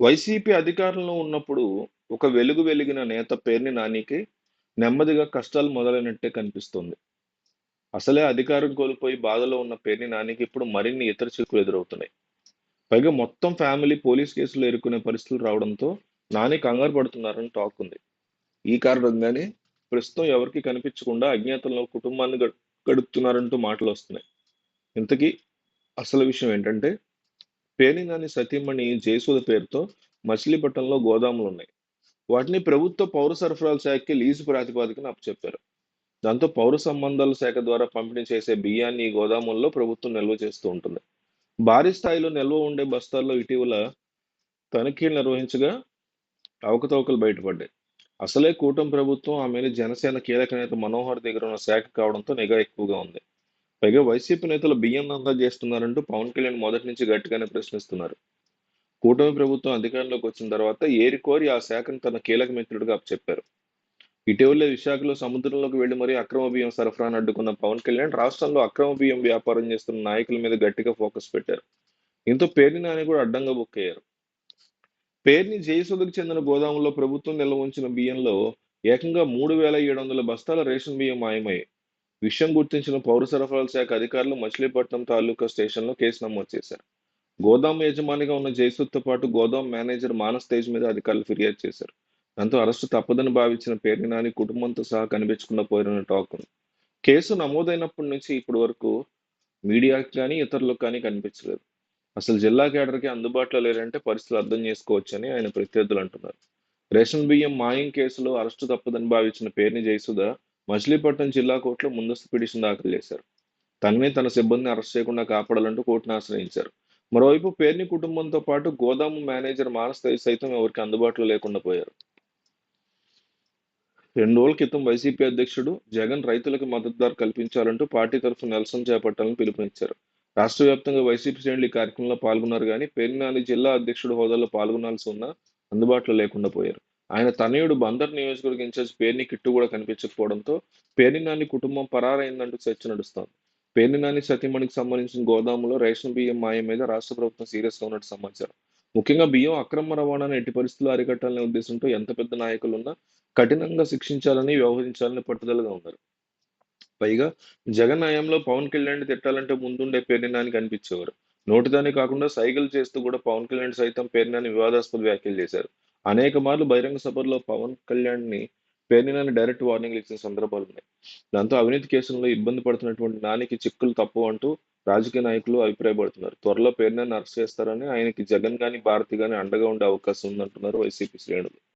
YCP అధికారంలో ఉన్నప్పుడు ఒక వెలుగు వెలిగిన నేత పేర్ని నానికి నెమ్మదిగా కష్టాలు మొదలైనట్టే కనిపిస్తుంది. అసలే అధికారం కోల్పోయి బాధలో ఉన్న పేర్ని నానికి ఇప్పుడు మరిన్ని ఇతర చిక్కులు ఎదురవుతున్నాయి. పైగా మొత్తం ఫ్యామిలీ పోలీస్ కేసులు ఎదుర్కొనే పరిస్థితులు రావడంతో నాని కంగారు పడుతున్నారని టాక్ ఉంది. ఈ కారణంగానే ప్రస్తుతం ఎవరికి కనిపించకుండా అజ్ఞాతంలో కుటుంబాన్ని గడుపుతున్నారంటూ మాటలు వస్తున్నాయి. ఇంతకీ అసలు విషయం ఏంటంటే పేర్ని సతీమణి జయసుధ పేరుతో మచిలీపట్నంలో గోదాములు ఉన్నాయి వాటిని ప్రభుత్వ పౌర సరఫరాల శాఖకి లీజు ప్రాతిపదికన అప్పచెప్పారు. దాంతో పౌర సంబంధాల శాఖ ద్వారా పంపిణీ చేసే బియ్యాన్ని గోదాముల్లో ప్రభుత్వం నిల్వ చేస్తూ ఉంటుంది. భారీ స్థాయిలో నిల్వ ఉండే బస్తాల్లో ఇటీవల తనిఖీలు నిర్వహించగా అవకతవకలు బయటపడ్డాయి. అసలే కూటమి ప్రభుత్వం ఆమెను జనసేన కీలక నేత మనోహర్ దగ్గర ఉన్న శాఖ కావడంతో నిఘా ఎక్కువగా ఉంది. పైగా వైసీపీ నేతలు బియ్యం దందా చేస్తున్నారంటూ పవన్ కళ్యాణ్ మొదటి నుంచి గట్టిగానే ప్రశ్నిస్తున్నారు. కూటమి ప్రభుత్వం అధికారంలోకి వచ్చిన తర్వాత ఏరి కోరి ఆ శాఖను తన కీలక మిత్రుడిగా చెప్పారు. ఇటీవలే విశాఖలో సముద్రంలోకి వెళ్ళి మరీ అక్రమ బియ్యం సరఫరాను అడ్డుకున్న పవన్ కళ్యాణ్ రాష్ట్రంలో అక్రమ బియ్యం వ్యాపారం చేస్తున్న నాయకుల మీద గట్టిగా ఫోకస్ పెట్టారు. ఇంతో పేర్ని నాని కూడా అడ్డంగా బుక్ అయ్యారు. పేర్ని జయసుధకు చెందిన గోదాములో ప్రభుత్వం నిల్వ ఉంచిన బియ్యంలో ఏకంగా మూడు వేల ఏడు వందల బస్తాల రేషన్ బియ్యం మాయమయ్యాయి విషయం గుర్తించిన పౌర సరఫరాల శాఖ అధికారులు మచిలీపట్నం తాలూకా స్టేషన్లో కేసు నమోదు చేశారు. గోదాం యజమానిగా ఉన్న జయసూత్తో పాటు గోదాం మేనేజర్ మానస్ తేజ్ మీద అధికారులు ఫిర్యాదు చేశారు. దాంతో అరెస్టు తప్పదని భావించిన పేర్ని నాని కుటుంబంతో సహా కనిపించకుండా పోయిన టాక్ ఉంది. కేసు నమోదైనప్పటి నుంచి ఇప్పటి వరకు మీడియాకి కానీ ఇతరులకు కానీ కనిపించలేదు. అసలు జిల్లా కేడర్కి అందుబాటులో లేరంటే పరిస్థితులు అర్థం చేసుకోవచ్చని ఆయన ప్రత్యర్థులు అంటున్నారు. రేషన్ బియ్యం మాయం కేసులో అరెస్టు తప్పదని భావించిన పేర్ని జయసుధ మచిలీపట్నం జిల్లా కోర్టులో ముందస్తు పిటిషన్ దాఖలు చేశారు. తనని తన సిబ్బందిని అరెస్ట్ చేయకుండా కాపాడాలంటూ కోర్టును ఆశ్రయించారు. మరోవైపు పేర్ని కుటుంబంతో పాటు గోదాము మేనేజర్ మానస్ సైతం ఎవరికి అందుబాటులో లేకుండా పోయారు. రెండు రోజుల క్రితం వైసీపీ అధ్యక్షుడు జగన్ రైతులకు మద్దతు ధర కల్పించాలంటూ పార్టీ తరఫున నిరసన చేపట్టాలని పిలుపునిచ్చారు. రాష్ట్ర వ్యాప్తంగా వైసీపీ శ్రేణులు ఈ కార్యక్రమంలో పాల్గొన్నారు కానీ పేర్నాని జిల్లా అధ్యక్షుడు హోదాలో పాల్గొనాల్సి ఉన్నా అందుబాటులో లేకుండా పోయారు. ఆయన తనయుడు బందర్ నియోజకవర్గ ఇన్ఛార్జ్ పేర్ని కిట్టు కూడా కనిపించకపోవడంతో పేర్ని నాని కుటుంబం పరారైందంటూ చర్చ నడుస్తోంది. పేర్ని నాని సతీమణికి సంబంధించిన గోదాములో రేషన్ బియ్యం మాయం మీద రాష్ట్ర ప్రభుత్వం సీరియస్గా ఉన్నట్టు సమాచారం. ముఖ్యంగా బియ్యం అక్రమ రవాణాను ఎట్టి పరిస్థితుల్లో అరికట్టాలనే ఉద్దేశంతో ఎంత పెద్ద నాయకులున్నా కఠినంగా శిక్షించాలని వ్యవహరించాలని పట్టుదలగా ఉన్నారు. పైగా జగన్ హయాంలో పవన్ కళ్యాణ్ తిట్టాలంటే ముందుండే పేర్నినాని కనిపించేవారు. నోటిదాని కాకుండా సైకిల్ చేస్తూ కూడా పవన్ కళ్యాణ్ సైతం పేర్నినాని వివాదాస్పద వ్యాఖ్యలు చేశారు. అనేక మార్లు బహిరంగ సభల్లో పవన్ కళ్యాణ్ని పేర్నినని డైరెక్ట్ వార్నింగ్లు ఇచ్చిన సందర్భాలు ఉన్నాయి. దాంతో అవినీతి కేసుల్లో ఇబ్బంది పడుతున్నటువంటి నానికి చిక్కులు తప్పు అంటూ రాజకీయ నాయకులు అభిప్రాయపడుతున్నారు. త్వరలో పేర్నని అరెస్ట్ చేస్తారని ఆయనకి జగన్ గాని భారతి గాని అండగా ఉండే అవకాశం ఉందంటున్నారు వైసీపీ శ్రేణులు.